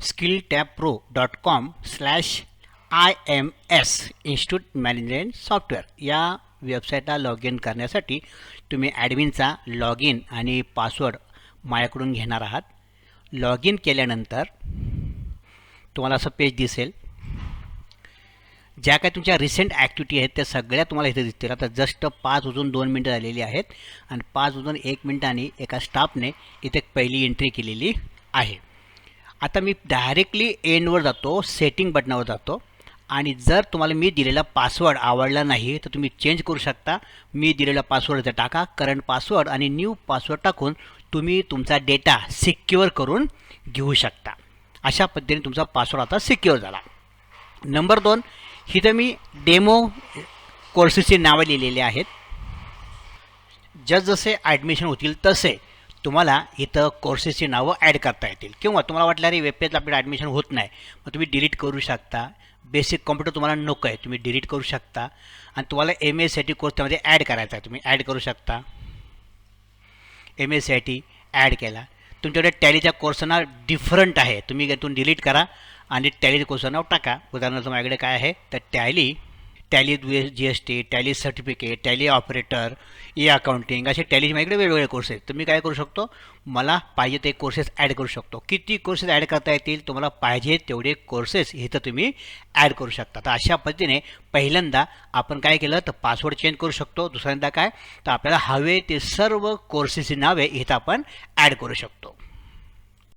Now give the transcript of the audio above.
Skill tap pro dot com slash I M S institute management software या वेबसाईटला log in करण्यासाठी तुम्ही ॲडमिनचा लॉग इन आणि पासवर्ड माझ्याकडून घेणार आहात. लॉग इन केल्यानंतर तुम्हाला असं पेज दिसेल. ज्या काही तुमच्या रिसेंट ॲक्टिव्हिटी आहेत त्या सगळ्या तुम्हाला इथे दिसतील. आता जस्ट पाच वाजून दोन मिनटं झालेली आहेत आणि पाच वाजून एक मिनटाने एका स्टाफने इथे पहिली एंट्री केलेली आहे. आता मी डायरेक्टली एंडवर जातो सेटिंग बटनावर जातो. आणि जर तुम्हाला मी दिलेला पासवर्ड आवडला नाही तर तुम्ही चेंज करू शकता. मी दिलेला पासवर्ड जर टाका. करंट पासवर्ड आणि न्यू पासवर्ड टाकून तुम्ही तुमचा डेटा सिक्युअर करून घेऊ शकता. अशा पद्धतीने तुमचा पासवर्ड आता सिक्युअर झाला. नंबर दोन इथं मी डेमो कोर्सेसची नावं लिहिलेली आहेत. जसजसे ॲडमिशन होतील तसे. तुम्हाला इथं कोर्सेसची नावं ॲड करता येतील. किंवा तुम्हाला वाटलं अरे वेबपेजला आपल्याला ॲडमिशन होत नाही. मग तुम्ही डिलीट करू शकता. बेसिक कॉम्प्युटर तुम्हाला नको आहे. तुम्ही डिलीट करू शकता. आणि तुम्हाला M S C T course त्यामध्ये ॲड करायचा आहे. तुम्ही ॲड करू शकता. M S C I T add केला. तुमच्याकडे टॅलीच्या कोर्सना डिफरंट आहे. तुम्ही यातून डिलीट करा आणि टॅलीच्या कोर्सचं नाव टाका. उदाहरणार्थ माझ्याकडे काय आहे? तर Tally Tally G S T Tally certificate Tally operator E accounting असे टॅलीचे माझ्याकडे वेगवेगळे कोर्स आहेत. तर मी काय करू शकतो? मला पाहिजे ते कोर्सेस ॲड करू शकतो. किती कोर्सेस ॲड करता येतील? तुम्हाला पाहिजे तेवढे कोर्सेस इथं तुम्ही ॲड करू शकता. तर अशा पद्धतीने पहिल्यांदा आपण काय केलं? तर पासवर्ड चेंज करू शकतो. दुसऱ्यांदा काय? तर आपल्याला हवे ते सर्व कोर्सेसची नावे इथं आपण ॲड करू शकतो.